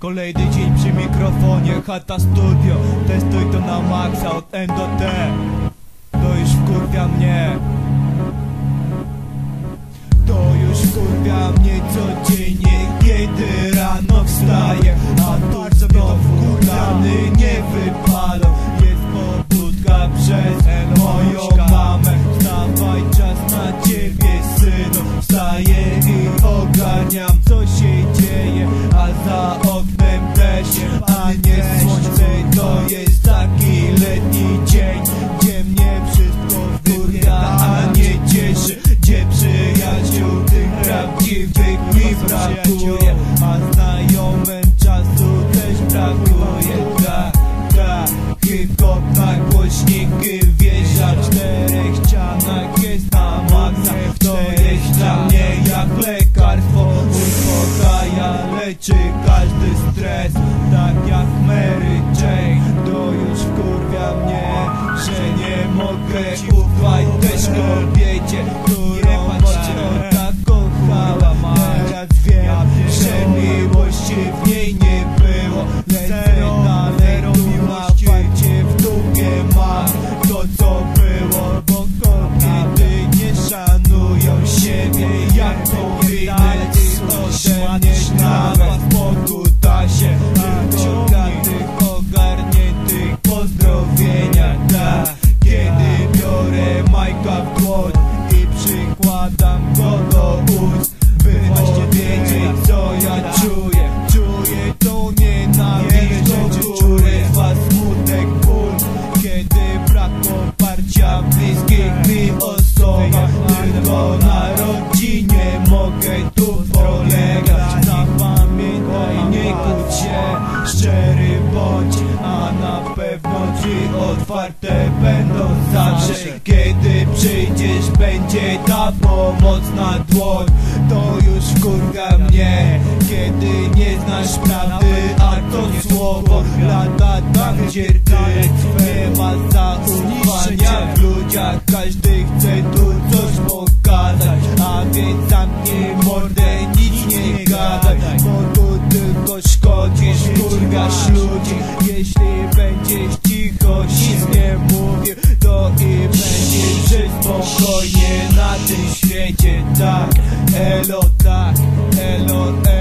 Kolejny dzień przy mikrofonie, chata studio. Testuj to na maksa od N do T. To już wkurwia mnie. To już wkurwia mnie codziennie Kiedy rano wstaję A tu znowu dany nie wypalą. Jest pobudka przez moją mamę. Wstawaj czas na ciebie synu. Wstaję i ogarniam brakuje A znajomym czasu też brakuje. Tak, tak, hip-hop na głośniki wjeżdża W czterech ścianach jest na maksa To jest dla mnie jak lekarstwo Uspokaja, leczy każdy stres Tak jak Mary Jane. To już wkurwia mnie Że nie mogę. Ufać też kobiecie Którą otwarte będą zawsze. Kiedy przyjdziesz będzie ta pomocna dłoń. To już wkurga mnie. Kiedy nie znasz prawdy, a to słowo Lata tak cierty Nie ma zaufania w ludziach. Każdy chce tu coś pokazać. A więc choć nic nie mówię To i będzie żyć spokojnie na tym świecie. Tak, elo, tak, elo, elo.